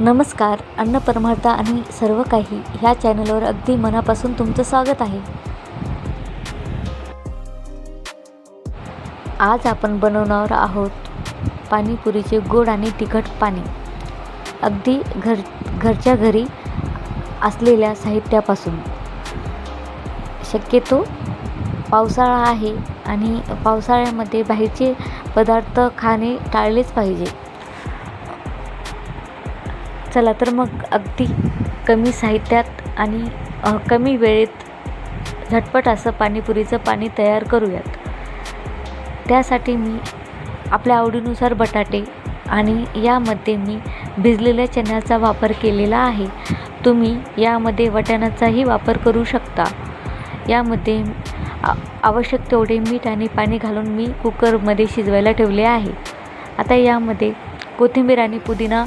नमस्कार अन्नपरमार्थ आणि सर्व काही ह्या चॅनलवर अगदी मनापासून तुमचं स्वागत आहे. आज आपण बनवणार आहोत पाणीपुरीचे गोड आणि तिखट पाणी. अगदी घर घरच्या घरी असलेल्या साहित्यापासून. शक्यतो पावसाळा आहे आणि पावसाळ्यामध्ये बाहेरचे पदार्थ खाणे टाळलेच पाहिजे. चला तर मग अगदी कमी साहित्यात आणि कमी वेळेत झटपट असं पाणीपुरीचं पाणी तयार करूयात. त्यासाठी मी आपल्या आवडीनुसार बटाटे आणि यामध्ये मी भिजलेल्या चण्याचा वापर केलेला आहे. तुम्ही यामध्ये वाटाण्याचाही वापर करू शकता. यामध्ये आवश्यक तेवढे मीठ आणि पाणी घालून मी कुकरमध्ये शिजवायला ठेवले आहे. आता यामध्ये कोथिंबीर आणि पुदिना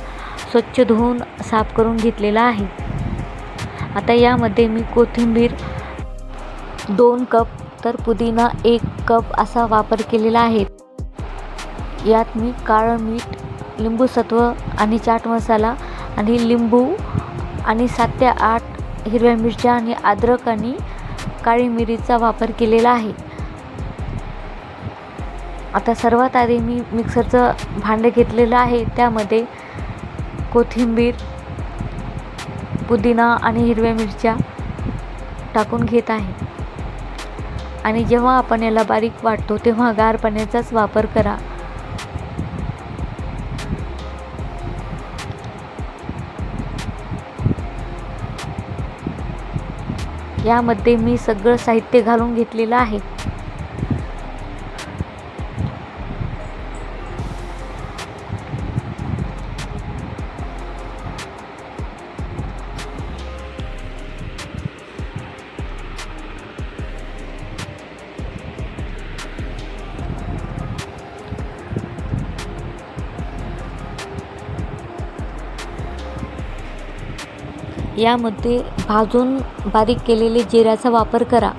स्वच्छ धुवून साफ करून घेतलेला आहे. आता यामध्ये मी कोथिंबीर दोन कप तर पुदिना एक कप असा वापर केलेला आहे. यात मी काळं मीठ लिंबूसत्व आणि चाट मसाला आणि लिंबू आणि सात ते आठ हिरव्या मिरच्या आणि अद्रक आणि काळी मिरीचा वापर केलेला आहे. आता सर्वात आधी मी मिक्सरचं भांडं घेतलेलं आहे. त्यामध्ये कोथिंबीर पुदिना आणि हिरव्या मिरच्या टाकून घेत आहे. आणि जेव्हा आपण याला बारीक वाटतो तेव्हा गार पाण्याचाच वापर करा. यामध्ये मी सगळं साहित्य घालून घेतलेलं आहे. यामध्ये भाजून बारीक केलेले जिऱ्याचा वापर करा.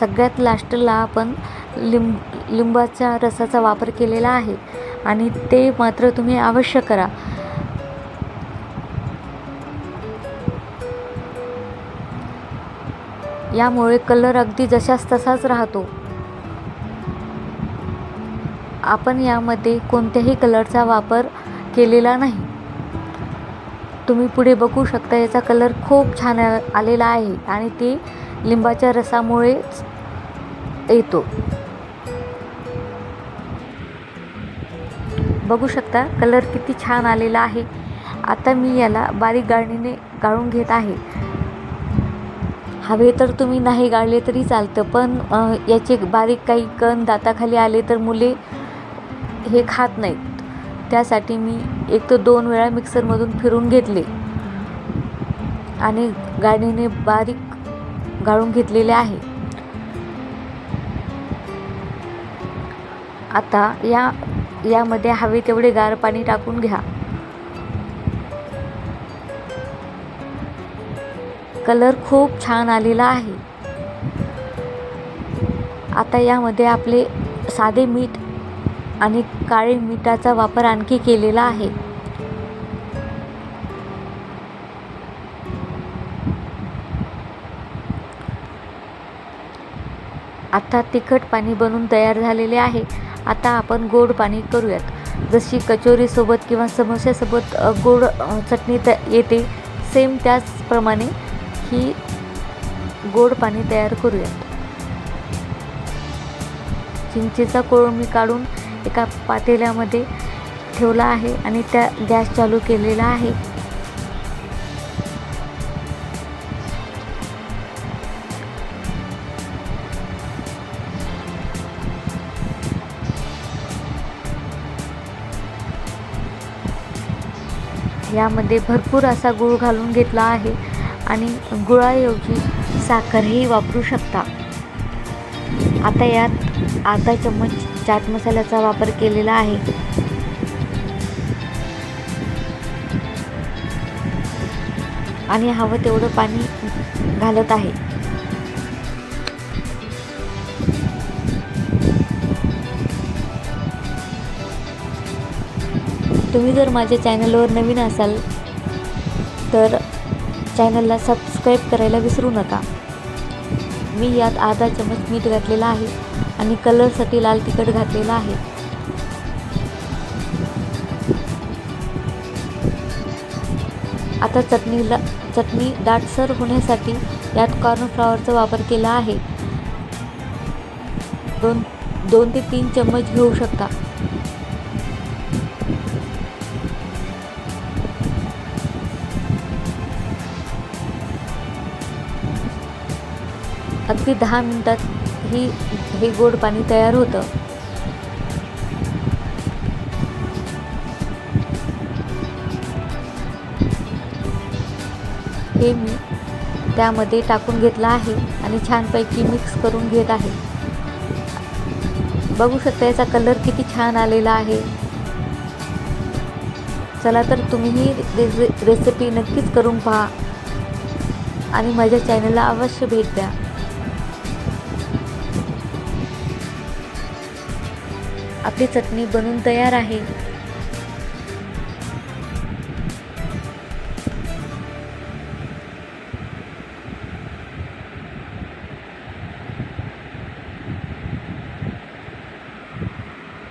सगळ्यात लास्टला आपण लिंब लिंबाच्या रसाचा वापर केलेला आहे आणि ते मात्र तुम्ही अवश्य करा. यामुळे कलर अगदी जशास तसाच राहतो. आपण यामध्ये कोणत्याही कलरचा वापर केलेला नाही. तुम्ही पुढे बघू शकता याचा कलर खूप छान आलेला आहे आणि ते लिंबाच्या रसामुळेच येतो. बघू शकता कलर किती छान आलेला आहे. आता मी याला बारीक गाळणीने गाळून घेत आहे. हवे तर तुम्ही नाही गाळले तरी चालतं पण याचे बारीक काही कण दाताखाली आले तर मुले हे खात नाहीत. त्यासाठी मी एक तर दोन वेळा मिक्सरमधून फिरून घेतले. आणि गाडीने बारीक गाळून घेतलेले आहे. आता या यामध्ये हवे तेवढे गार पाणी टाकून घ्या. कलर खूप छान आलेला आहे. आता यामध्ये आपले साधे मीठ आणि काळे मिठाचा वापर आणखी केलेला आहे. आता तिखट पाणी बनून तयार झालेले आहे. आता आपण गोड पाणी करूयात. जशी कचोरीसोबत किंवा समोस्यासोबत गोड चटणी त येते सेम त्याचप्रमाणे ही गोड पाणी तयार करूयात. चिंचेचा कोळ मी काढून एका पातेल्यामध्ये ठेवला आहे आणि त्या गॅस चालू केलेला आहे. यामध्ये भरपूर असा गूळ घालून घेतला आहे आणि गुळाऐवजी साखरही वापरू शकता. आता यात अर्धा चम्मच चाट मसाल्याचा वापर केलेला आहे. आणि हवं तेवढं पाणी घालत आहे. तुम्ही जर माझ्या चॅनलवर नवीन असाल तर चॅनलला सबस्क्राईब करायला विसरू नका. मी यात आधा चमच मीठ घातलेला आहे. आणि कलरसाठी लाल तिखट घातलेला आहे. आता चटणीला चटणी दाटसर होण्यासाठी यात कॉर्नफ्लॉवरचा वापर केला आहे. दोन दोन ते तीन चम्मच घेऊ शकता. अगदी दहा मिनटात ही हे गोड पाणी तयार होतं. हे मी त्यामध्ये टाकून घेतलं आहे आणि छानपैकी मिक्स करून घेत आहे. बघू शकता याचा कलर किती छान आलेला आहे. चला तर तुम्हीही रेसि रेसिपी नक्कीच करून पहा आणि माझ्या चॅनलला अवश्य भेट द्या. आपली चटणी बनून तयार आहे.